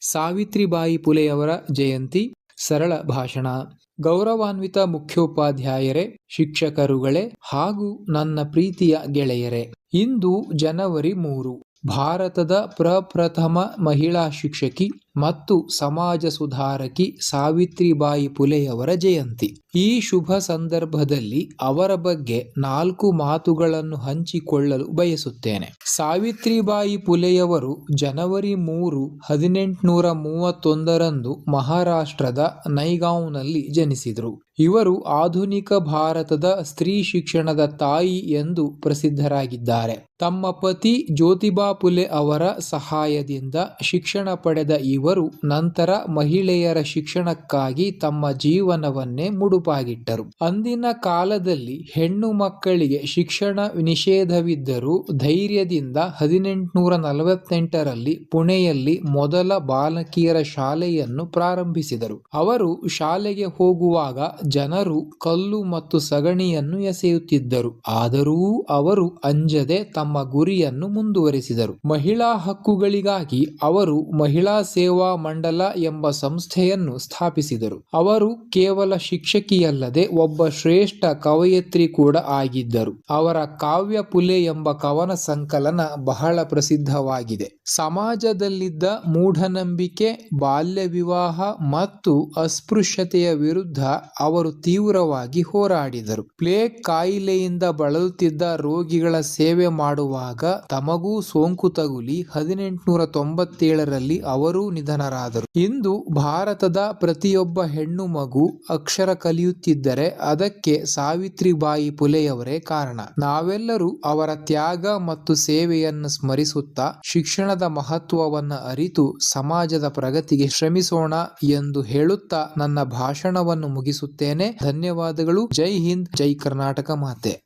ಸಾವಿತ್ರಿಬಾಯಿ ಪುಲೆಯವರ ಜಯಂತಿ, ಸರಳ ಭಾಷಣ. ಗೌರವಾನ್ವಿತ ಮುಖ್ಯೋಪಾಧ್ಯಾಯರೇ, ಶಿಕ್ಷಕರುಗಳೇ ಹಾಗೂ ನನ್ನ ಪ್ರೀತಿಯ ಗೆಳೆಯರೇ, ಇಂದು ಜನವರಿ ಮೂರು. ಭಾರತದ ಪ್ರಪ್ರಥಮ ಮಹಿಳಾ ಶಿಕ್ಷಕಿ ಮತ್ತು ಸಮಾಜ ಸುಧಾರಕಿ ಸಾವಿತ್ರಿಬಾಯಿ ಪುಲೆಯವರ ಜಯಂತಿ. ಈ ಶುಭ ಸಂದರ್ಭದಲ್ಲಿ ಅವರ ಬಗ್ಗೆ ನಾಲ್ಕು ಮಾತುಗಳನ್ನು ಹಂಚಿಕೊಳ್ಳಲು ಬಯಸುತ್ತೇನೆ. ಸಾವಿತ್ರಿಬಾಯಿ ಪುಲೆಯವರು ಜನವರಿ ಮೂರು, ಹದಿನೆಂಟುನೂರ ಮೂವತ್ತೊಂದರಂದು ಮಹಾರಾಷ್ಟ್ರದ ನೈಗಾಂವ್ನಲ್ಲಿ ಜನಿಸಿದರು. ಇವರು ಆಧುನಿಕ ಭಾರತದ ಸ್ತ್ರೀ ಶಿಕ್ಷಣದ ತಾಯಿ ಎಂದು ಪ್ರಸಿದ್ಧರಾಗಿದ್ದಾರೆ. ತಮ್ಮ ಪತಿ ಜ್ಯೋತಿಬಾ ಪುಲೆ ಅವರ ಸಹಾಯದಿಂದ ಶಿಕ್ಷಣ ಪಡೆದ ಇವರು ನಂತರ ಮಹಿಳೆಯರ ಶಿಕ್ಷಣಕ್ಕಾಗಿ ತಮ್ಮ ಜೀವನವನ್ನೇ ಮುಡುಪಾಗಿಟ್ಟರು. ಅಂದಿನ ಕಾಲದಲ್ಲಿ ಹೆಣ್ಣು ಮಕ್ಕಳಿಗೆ ಶಿಕ್ಷಣ ನಿಷೇಧವಿದ್ದರೂ ಧೈರ್ಯದಿಂದ ಹದಿನೆಂಟುನೂರ ನಲವತ್ತೆಂಟರಲ್ಲಿ ಪುಣೆಯಲ್ಲಿ ಮೊದಲ ಬಾಲಕಿಯರ ಶಾಲೆಯನ್ನು ಪ್ರಾರಂಭಿಸಿದರು. ಅವರು ಶಾಲೆಗೆ ಹೋಗುವಾಗ ಜನರು ಕಲ್ಲು ಮತ್ತು ಸಗಣಿಯನ್ನು ಎಸೆಯುತ್ತಿದ್ದರು. ಆದರೂ ಅವರು ಅಂಜದೆ ತಮ್ಮ ಗುರಿಯನ್ನು ಮುಂದುವರೆಸಿದರು. ಮಹಿಳಾ ಹಕ್ಕುಗಳಿಗಾಗಿ ಅವರು ಮಹಿಳಾ ಸೇವಾ ಮಂಡಲ ಎಂಬ ಸಂಸ್ಥೆಯನ್ನು ಸ್ಥಾಪಿಸಿದರು. ಅವರು ಕೇವಲ ಶಿಕ್ಷಕಿಯಲ್ಲದೆ ಒಬ್ಬ ಶ್ರೇಷ್ಠ ಕವಯತ್ರಿ ಕೂಡ ಆಗಿದ್ದರು. ಅವರ ಕಾವ್ಯ ಪುಲೆ ಎಂಬ ಕವನ ಸಂಕಲನ ಬಹಳ ಪ್ರಸಿದ್ಧವಾಗಿದೆ. ಸಮಾಜದಲ್ಲಿದ್ದ ಮೂಢನಂಬಿಕೆ, ಬಾಲ್ಯ ವಿವಾಹ ಮತ್ತು ಅಸ್ಪೃಶ್ಯತೆಯ ವಿರುದ್ಧ ಅವರು ತೀವ್ರವಾಗಿ ಹೋರಾಡಿದರು. ಪ್ಲೇಗ್ ಕಾಯಿಲೆಯಿಂದ ಬಳಲುತ್ತಿದ್ದ ರೋಗಿಗಳ ಸೇವೆ ಮಾಡುವಾಗ ತಮಗೂ ಸೋಂಕು ತಗುಲಿ ಹದಿನೆಂಟುನೂರ ತೊಂಬತ್ತೇಳರಲ್ಲಿ ಅವರೂ ನಿಧನರಾದರು. ಇಂದು ಭಾರತದ ಪ್ರತಿಯೊಬ್ಬ ಹೆಣ್ಣು ಮಗು ಅಕ್ಷರ ಕಲಿಯುತ್ತಿದ್ದರೆ ಅದಕ್ಕೆ ಸಾವಿತ್ರಿಬಾಯಿ ಪುಲೆಯವರೇ ಕಾರಣ. ನಾವೆಲ್ಲರೂ ಅವರ ತ್ಯಾಗ ಮತ್ತು ಸೇವೆಯನ್ನು ಸ್ಮರಿಸುತ್ತಾ ಶಿಕ್ಷಣದ ಮಹತ್ವವನ್ನು ಅರಿತು ಸಮಾಜದ ಪ್ರಗತಿಗೆ ಶ್ರಮಿಸೋಣ ಎಂದು ಹೇಳುತ್ತಾ ನನ್ನ ಭಾಷಣವನ್ನು ಮುಗಿಸುತ್ತೇನೆ. ಧನ್ಯವಾದಗಳು. ಜೈ ಹಿಂದ್, ಜೈ ಕರ್ನಾಟಕ ಮಾತೆ.